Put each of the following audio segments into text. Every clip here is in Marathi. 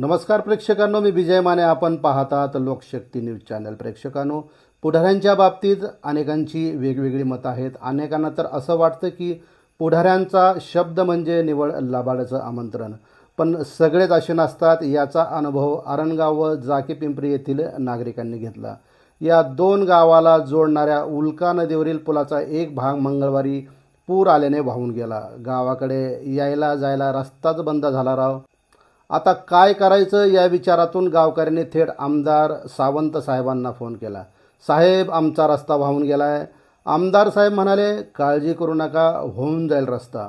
नमस्कार प्रेक्षकांनो मी विजय माने. आपण पाहतात लोकशक्ती न्यूज चॅनल. प्रेक्षकांनो पुढाऱ्यांच्या बाबतीत अनेकांची वेगवेगळी मतं आहेत. अनेकांना तर असं वाटतं की पुढाऱ्यांचा शब्द म्हणजे निवड लबाडाचं आमंत्रण. पण सगळेच असे नसतात याचा अनुभव आरणगाव व जाकी पिंपरी येथील नागरिकांनी घेतला. या दोन गावाला जोडणाऱ्या उल्का नदीवरील पुलाचा एक भाग मंगळवारी पूर आल्याने वाहून गेला. गावाकडे यायला जायला रस्ताच बंद झाला राव. आता काय करायचं या विचारातून गावकऱ्यांनी थेट आमदार सावंत साहेबांना फोन केला. साहेब आमचा रस्ता वाहून गेला आहे आमदार साहेब म्हणाले काळजी करू नका होऊन जाईल रस्ता.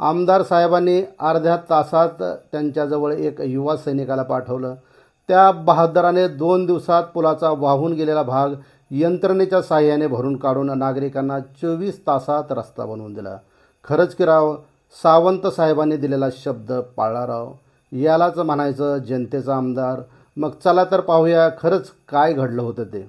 आमदार साहेबांनी अर्ध्या तासात त्यांच्याजवळ एक युवा सैनिकाला पाठवलं. त्या बहादराने दोन दिवसात पुलाचा वाहून गेलेला भाग यंत्रणेच्या साह्याने भरून काढून नागरिकांना चोवीस तासात रस्ता बनवून दिला. खरंच की राव सावंत साहेबांनी दिलेला शब्द पाळला राव. यालाच म्हणायचं जनतेचा आमदार. मग चला तर पाहूया खरंच काय घडलं होतं ते.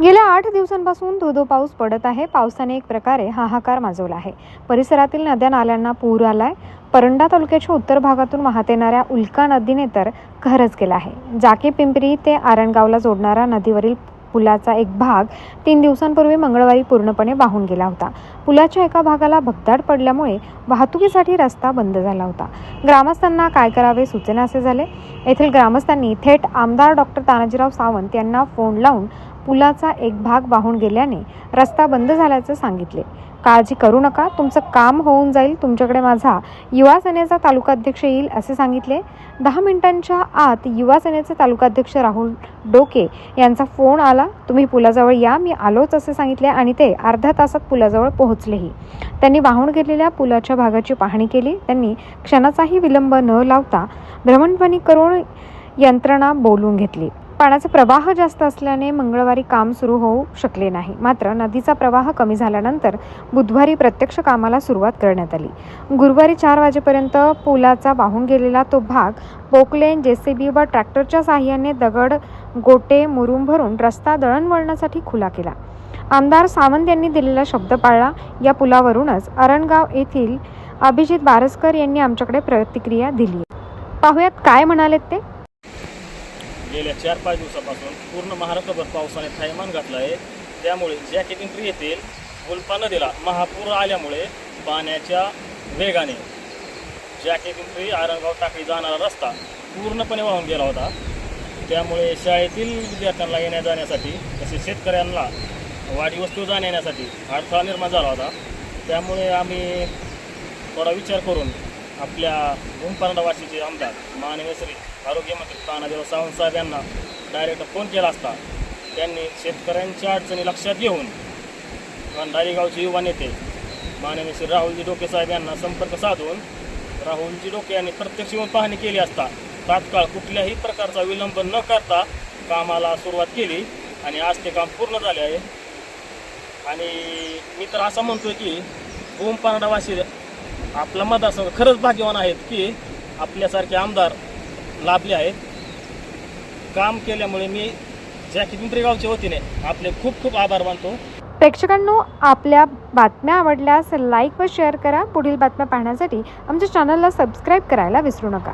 गेल्या आठ दिवसांपासून धोधो पाऊस पडत आहे. पावसाने एक प्रकारे हाहाकार माजवला आहे. परिसरातील नद्या नाल्यांना पूर आलाय. परंडा तालुक्याच्या उत्तर भागातून वाहत येणाऱ्या उल्का नदीने तर खरंच केला आहे. जाके पिंपरी ते आरणगावला जोडणारा नदीवरील पुलाचा एक भाग तीन दिवसांपूर्वी मंगळवारी पूर्णपणे वाहून गेला होता. पुलाच्या एका भागाला भगदाड पडल्यामुळे वाहतुकीसाठी रस्ता बंद झाला होता. ग्रामस्थांना काय करावे सूचना असे झाले. येथील ग्रामस्थांनी थेट आमदार डॉक्टर तानाजीराव सावंत यांना फोन लावून पुलाचा एक भाग वाहून गेल्याने रस्ता बंद झाल्याचं सांगितले. काळजी करू नका तुमचं काम होऊन जाईल तुमच्याकडे माझा युवा सेनेचा तालुकाध्यक्ष येईल असे सांगितले. दहा मिनिटांच्या आत युवा सेनेचे तालुकाध्यक्ष राहुल डोके यांचा फोन आला. तुम्ही पुलाजवळ या मी आलोच असे सांगितले आणि ते अर्ध्या तासात पुलाजवळ पोहोचलेही. त्यांनी वाहून गेलेल्या पुलाच्या भागाची पाहणी केली. त्यांनी क्षणाचाही विलंब न लावता भ्रमणध्वनी करून यंत्रणा बोलून घेतली. पाण्याचा प्रवाह जास्त असल्याने मंगळवारी काम सुरू होऊ शकले नाही. मात्र नदीचा प्रवाह कमी झाल्यानंतर बुधवारी प्रत्यक्ष कामाला सुरुवात करण्यात आली. गुरुवारी चार वाजेपर्यंत पुलाचा वाहून गेलेला तो भाग पोकलेन जेसीबी व ट्रॅक्टरच्या साह्याने दगड गोटे मुरुम भरून रस्ता दळणवळणासाठी खुला केला. आमदार सावंत यांनी दिलेला शब्द पाळला. या पुलावरूनच अरणगाव येथील अभिजित बारसकर यांनी आमच्याकडे प्रतिक्रिया दिली. पाहुयात काय म्हणालेत ते? गेल्या चार पाच दिवसापासून पूर्ण महाराष्ट्रभर पावसाने थैमान घातलं आहे त्यामुळे जॅके पिंपरी येथील उल्पा नदीला महापूर आल्यामुळे पाण्याच्या वेगाने जॅके पिंपरी आरणगाव टाकळी जाणारा रस्ता पूर्णपणे वाहून गेला होता. त्यामुळे शाळेतील विद्यार्थ्यांना येण्या जाण्यासाठी तसेच शेतकऱ्यांना वाढी वस्तू जाण्या येण्यासाठी अडथळा निर्माण झाला होता. त्यामुळे आम्ही थोडा विचार करून आपल्या भूमपारंडावासीचे आमदार माननीय श्री आरोग्यमंत्री तानादेव सावंत साहेब यांना डायरेक्ट फोन केला असता त्यांनी शेतकऱ्यांच्या अडचणी लक्षात घेऊन भंडारीगावचे युवा नेते माननीय श्री राहुलजी डोके साहेब यांना संपर्क साधून राहुलजी डोके यांनी प्रत्यक्ष येऊन पाहणी केली असता तात्काळ कुठल्याही प्रकारचा विलंब न करता कामाला सुरुवात केली आणि आज ते काम पूर्ण झाले आहे. आणि मी तर असं म्हणतोय की ओम पारडावासी आपला मतदारसंघ खरंच भाग्यवान आहेत की आपल्यासारखे आमदार लाभले आहेत. काम केल्यामुळे मी जॅकी पिंपरी गावच्या वतीने आपले खूप खूप आभार मानतो. प्रेक्षकांनो आपल्या बातम्या आवडल्यास लाईक व शेअर करा. पुढील बातम्या पाहण्यासाठी आमच्या चॅनलला सबस्क्राईब करायला विसरू नका.